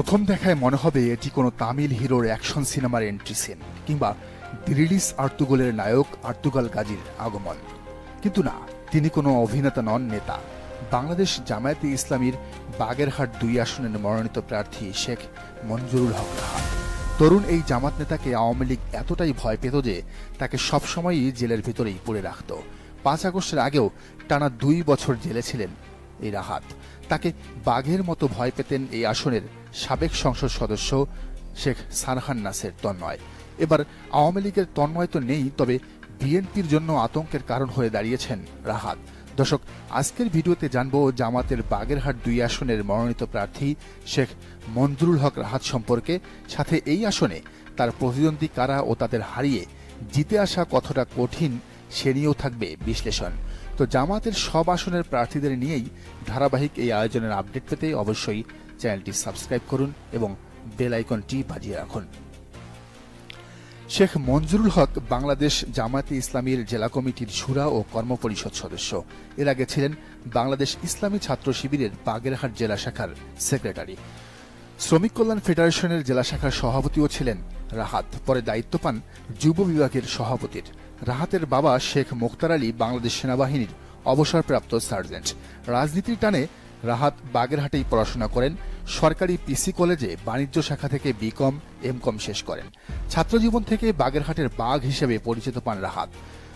প্রথম দেখায় মনে হবে এটি কোনো তামিল হিরোর অ্যাকশন সিনেমার এন্ট্রি সিন কিংবা দিরিলিস আর্তুগলের নায়ক আর্তুগাল গাজীর আগমন। কিন্তু না, তিনি কোনো অভিনেতা নন, নেতা। বাংলাদেশ জামায়াতে ইসলামীর বাগেরহাট দুই আসনের মনোনীত প্রার্থী শেখ মঞ্জুরুল হক তরুণ এই জামাত নেতাকে আওয়ামী লীগ এতটাই ভয় পেত যে তাকে সবসময়ই জেলের ভিতরেই পড়ে রাখত। পাঁচ আগস্টের আগেও টানা দুই বছর জেলে ছিলেন এই রাহাত তাকে বাঘের মতো ভয় পেতেন এই আসনের সাবেক সংসদ সদস্য শেখ সারহান নাসের তন্ময়। এবার আওয়ামী লীগের তন্ময় তো নেই, তবে বিএনপির জন্য আতঙ্কের কারণ হয়ে দাঁড়িয়েছেন রাহাত। দর্শক, আজকের ভিডিওতে জানব জামাতের বাগেরহাট দুই আসনের মনোনীত প্রার্থী শেখ মঞ্জুরুল হক রাহাত সম্পর্কে। সাথে এই আসনে তার প্রতিদ্বন্দ্বী কারা ও তাদের হারিয়ে জিতে আসা কতটা কঠিন সে নিয়েও থাকবে বিশ্লেষণ। তো জামাতের সব আসনের প্রার্থীদের নিয়েই ধারাবাহিক এই আয়োজনের আপডেট পেতে অবশ্যই চ্যানেলটি সাবস্ক্রাইব করুন এবং বেল আইকনটি বাজিয়ে রাখুন। শেখ মঞ্জুরুল হক বাংলাদেশ জামায়াতে ইসলামীর জেলা কমিটির সুরা ও কর্মপরিষদ সদস্য। এর আগে ছিলেন বাংলাদেশ ইসলামী ছাত্র শিবিরের বাগেরহাট জেলা শাখার সেক্রেটারি। শ্রমিক কল্যাণ ফেডারেশনের জেলা শাখার সভাপতিও ছিলেন রাহাত। পরে দায়িত্ব পান যুব বিভাগের সভাপতির। রাহাতের বাবা শেখ মোখতার আলী বাংলাদেশ সেনাবাহিনীর অবসরপ্রাপ্ত সার্জেন্ট। রাজনীতির টানে রাহাত বাগেরহাটেই পড়াশোনা করেন। সরকারি পিসি কলেজে বাণিজ্য শাখা থেকে বিকম, এমকম শেষ করেন। ছাত্রজীবন থেকে বাগেরহাটের বাঘ হিসেবে পরিচিত পান রাহাত।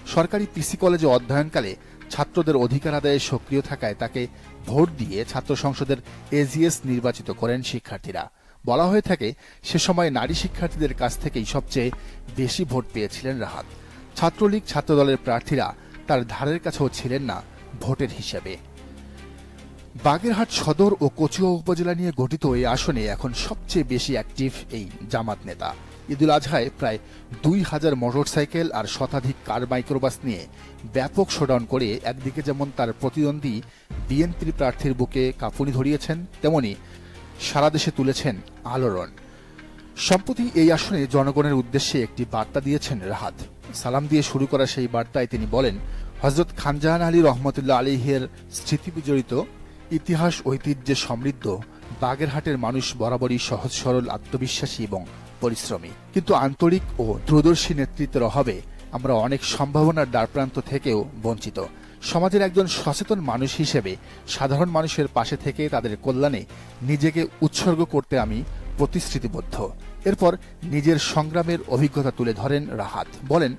সরকারি পিসি কলেজে অধ্যয়নকালে ছাত্রদের অধিকার আদায়ে সক্রিয় থাকায় তাকে ভোট দিয়ে ছাত্র সংসদের এজিএস নির্বাচিত করেন শিক্ষার্থীরা। বলা হয়ে থাকে, সে সময় নারী শিক্ষার্থীদের কাছ থেকেই সবচেয়ে বেশি ভোট পেয়েছিলেন রাহাত। ছাত্রলীগ ছাত্রদলের প্রার্থীরা তার ধারের কাছেও ছিলেন না ভোটের হিসেবে। বাগেরহাট সদর ও কচুয়া উপজেলা নিয়ে গঠিত এই আসনে এখন সবচেয়ে বেশি অ্যাক্টিভ এই জামাত নেতা। ঈদুল আজহায় প্রায় দুই হাজার মোটরসাইকেল আর শতাধিক কার মাইক্রোবাস নিয়ে ব্যাপক শোডাউন করে একদিকে যেমন তার প্রতিদ্বন্দ্বী বিএনপির প্রার্থীর বুকে কাঁপুনি ধরিয়েছেন, তেমনি সারা দেশে তুলেছেন আলোড়ন। সম্প্রতি এই আসনে জনগণের উদ্দেশ্যে একটি বার্তা দিয়েছেন রাহাত। সালাম দিয়ে শুরু করা সেই বার্তায় তিনি বলেন হজরত খানজাহান আলী রহমতুল্লাহ আলীহের স্মৃতি বিজড়িত ইতিহাস, ঐতিহ্যে সমৃদ্ধ, বাগেরহাটের মানুষ বরাবরই সহজ সরল, আত্মবিশ্বাসী এবং পরিশ্রমী। কিন্তু আন্তরিক ও দূরদর্শী নেতৃত্বের অভাবে আমরা অনেক সম্ভাবনার দ্বারপ্রান্ত থেকেও বঞ্চিত। সমাজের একজন সচেতন মানুষ হিসেবে সাধারণ মানুষের পাশে থেকে তাদের কল্যাণে নিজেকে উৎসর্গ করতে আমি প্রতিশ্রুতিবদ্ধ। এরপর নিজের সংগ্রামের অভিজ্ঞতা তুলে ধরেন রাহাত। বলেন,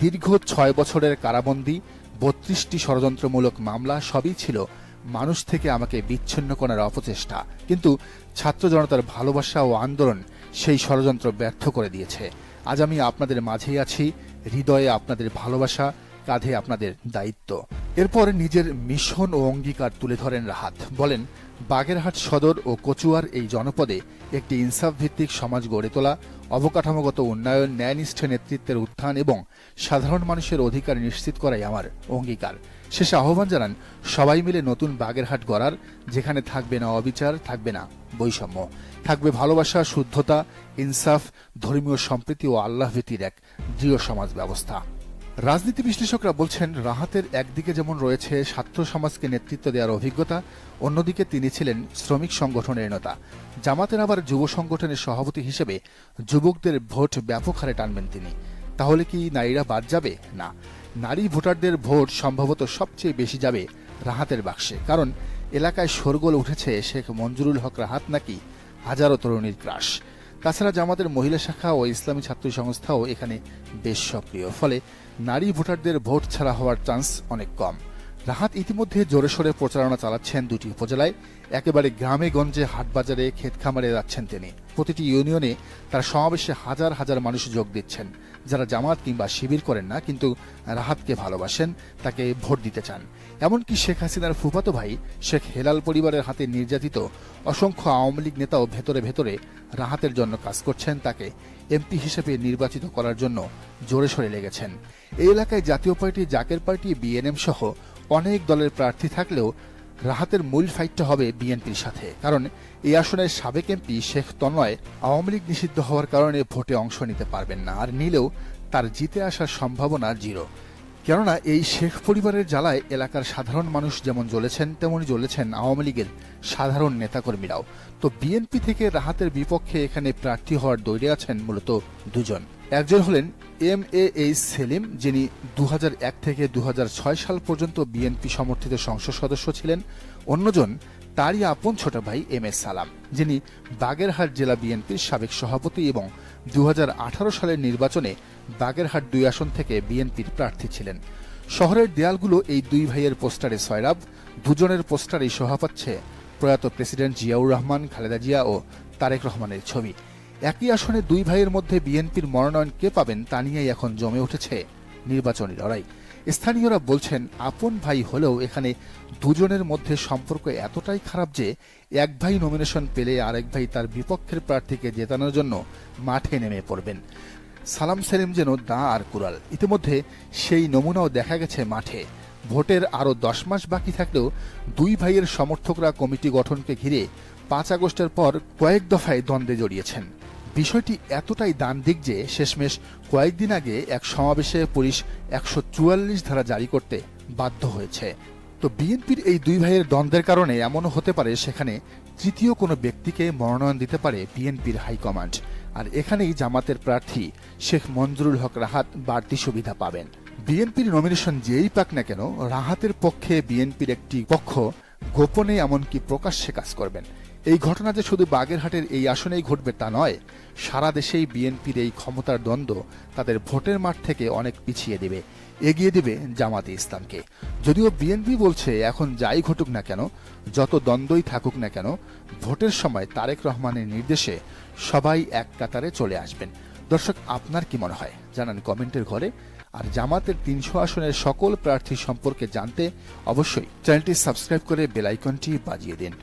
দীর্ঘ ছয় বছরের কারাবন্দী, বত্রিশটি ষড়যন্ত্রমূলক মামলা সবই ছিল মানুষ থেকে আমাকে বিচ্ছিন্ন করার অপচেষ্টা। কিন্তু ছাত্র জনতার ভালোবাসা ও আন্দোলন সেই ষড়যন্ত্র ব্যর্থ করে দিয়েছে। আজ আমি আপনাদের মাঝেই আছি। হৃদয়ে আপনাদের ভালোবাসা, কাঁধে আপনাদের দায়িত্ব। এরপর নিজের মিশন ও অঙ্গীকার তুলে ধরেন রাহাত। বলেন, বাগেরহাট সদর ও কচুয়ার এই জনপদে একটি ইনসাফ ভিত্তিক সমাজ গড়ে তোলা, অবকাঠামোগত উন্নয়ন, ন্যায়নিষ্ঠ নেতৃত্বের উত্থান এবং সাধারণ মানুষের অধিকার নিশ্চিত করাই আমার অঙ্গীকার। শেষে আহ্বান জানান, সবাই মিলে নতুন বাগেরহাট গড়ার, যেখানে থাকবে না অবিচার, থাকবে না বৈষম্য। থাকবে ভালোবাসা, শুদ্ধতা, ইনসাফ, ধর্মীয় সম্প্রীতি ও আল্লাহ ভীতির এক দৃঢ় সমাজ ব্যবস্থা। রাজনীতি বিশ্লেষকরা বলছেন, রাহাতের একদিকে যেমন রয়েছে ছাত্র সমাজকে নেতৃত্ব দেওয়ার অভিজ্ঞতা, অন্যদিকে তিনি ছিলেন শ্রমিক সংগঠনের নেতা। জামাতের আবার যুব সংগঠনের সভাপতি হিসেবে যুবকদের ভোট ব্যাপক হারে টানবেন তিনি। তাহলে কি নারীরা বাদ যাবে? না। নারী ভোটারদের ভোট সম্ভবত সবচেয়ে বেশি যাবে রাহাতের বাক্সে। কারণ, এলাকায় শোরগোল উঠেছে শেখ মঞ্জুরুল হক রাহাত নাকি হাজারো তরুণীর ক্রাশ। তাছাড়া জামাতের মহিলা শাখা ও ইসলামী ছাত্র সংস্থাও এখানে বেশ সক্রিয়। ফলে নারী ভোটারদের ভোট ছাড়া হওয়ার চান্স অনেক কম। রাহাত ইতিমধ্যে জোরে সোরে প্রচারণা চালাচ্ছেন দুটি উপজেলায়। একেবারে গ্রামে গঞ্জে হাটবাজারে ক্ষেত খামারে যাচ্ছেন তিনি। প্রতিটি ইউনিয়নে তার সমাবেশে হাজার হাজার মানুষ যোগ দিচ্ছেন। যারা জামাত কিংবা শিবির করেন না, কিন্তু রাহাতকে ভালোবাসেন, তাকে ভোট দিতে চান। এমনকি শেখ হাসিনার ফুফাতো ভাই, শেখ হেলাল পরিবারের হাতে নির্যাতিত অসংখ্য আওয়ামী লীগ নেতাও ভেতরে ভেতরে রাহাতের জন্য কাজ করছেন, তাকে এমপি হিসেবে নির্বাচিত করার জন্য জোরে সরে লেগেছেন। এই এলাকায় জাতীয় পার্টি, জাকের পার্টি বিএনএম সহ অনেক দলের প্রার্থী থাকলেও রাহাতের মূল ফাইটটা হবে বিএনপির সাথে। কারণ এই আসনের সাবেক এমপি শেখ তন্ময় আওয়ামী লীগ নিষিদ্ধ হওয়ার কারণে ভোটে অংশ নিতে পারবেন না আর নিলেও তার জিতে আসার সম্ভাবনা জিরো কেননা এই শেখ পরিবারের জ্বালায় এলাকার সাধারণ মানুষ যেমন জ্বলেছেন, তেমনি জ্বলেছেন আওয়ামী লীগের সাধারণ নেতাকর্মীরাও। তো বিএনপি থেকে রাহাতের বিপক্ষে এখানে প্রার্থী হওয়ার দৌড়ে আছেন মূলত দুজন। একজন হলেন এম এ এইচ সেলিম, যিনি দু হাজার এক থেকে দু হাজার ছয় সাল পর্যন্ত বিএনপি সমর্থিত সংসদ সদস্য ছিলেন, অন্যজন তারই আপন ছোট ভাই এম এস সালাম, যিনি বাগেরহাট জেলা বিএনপির সাবেক সভাপতি এবং দু হাজার আঠারো সালের নির্বাচনে বাগেরহাট দুই আসন থেকে বিএনপির প্রার্থী ছিলেন। শহরের দেয়ালগুলো এই দুই ভাইয়ের পোস্টারে সয়রাব, দুজনের পোস্টারেই শোভা পাচ্ছে প্রয়াত প্রেসিডেন্ট জিয়াউর রহমান, খালেদা জিয়া ও তারেক রহমানের ছবি। একই আসনে দুই ভাইয়ের মধ্যে বিএনপির মনোনয়ন কে পাবেন তা নিয়েই এখন জমে উঠেছে নির্বাচনী লড়াই। স্থানীয়রা বলছেন, আপন ভাই হলেও এখানে দুজনের মধ্যে সম্পর্ক এতটাই খারাপ যে এক ভাই নমিনেশন পেলে আরেক ভাই তার বিপক্ষের প্রার্থীকে জেতানোর জন্য মাঠে নেমে পড়বেন। সালাম সেলিম যেন দা আর কুরাল ইতিমধ্যে সেই নমুনাও দেখা গেছে মাঠে। ভোটের আরও দশ মাস বাকি থাকলেও দুই ভাইয়ের সমর্থকরা কমিটি গঠনকে ঘিরে পাঁচ আগস্টের পর কয়েক দফায় দ্বন্দ্বে জড়িয়েছেন। বিষয়টি এতটাই দান দিক যে শেষমেশ কয়েকদিন আগে এক সমাবেশে পুলিশ একশো চুয়াল্লিশ ধারা জারি করতে বাধ্য হয়েছে। তো বিএনপির এই দুই ভাইয়ের দ্বন্দ্বের কারণে এমনও হতে পারে সেখানে তৃতীয় কোনো ব্যক্তিকে মনোনয়ন দিতে পারে বিএনপির হাইকমান্ড। আর এখানেই জামাতের প্রার্থী শেখ মঞ্জুরুল হক রাহাত বাড়তি সুবিধা পাবেন। বিএনপির নমিনেশন যেই পাক না কেন, রাহাতের পক্ষে বিএনপির একটি পক্ষ গোপনে এমনকি প্রকাশ্যে কাজ করবেন। এই ঘটনা যে শুধু বাগেরহাটের এই আসনেই ঘটবে তা নয়, সারা দেশেই বিএনপির এই ক্ষমতার দ্বন্দ্ব তাদের ভোটের মাঠ থেকে অনেক পিছিয়ে দেবে, এগিয়ে দেবে জামাতে ইসলামকে। যদিও বিএনপি বলছে, এখন যাই ঘটুক না কেন, যত দ্বন্দ্বই থাকুক না কেন, ভোটের সময় তারেক রহমানের নির্দেশে সবাই এক কাতারে চলে আসবেন। দর্শক, আপনার কি মনে হয়? জানান কমেন্টের ঘরে। আর জামাতের তিনশো আসনের সকল প্রার্থী সম্পর্কে জানতে অবশ্যই চ্যানেলটি সাবস্ক্রাইব করে বেলাইকনটি বাজিয়ে দিন।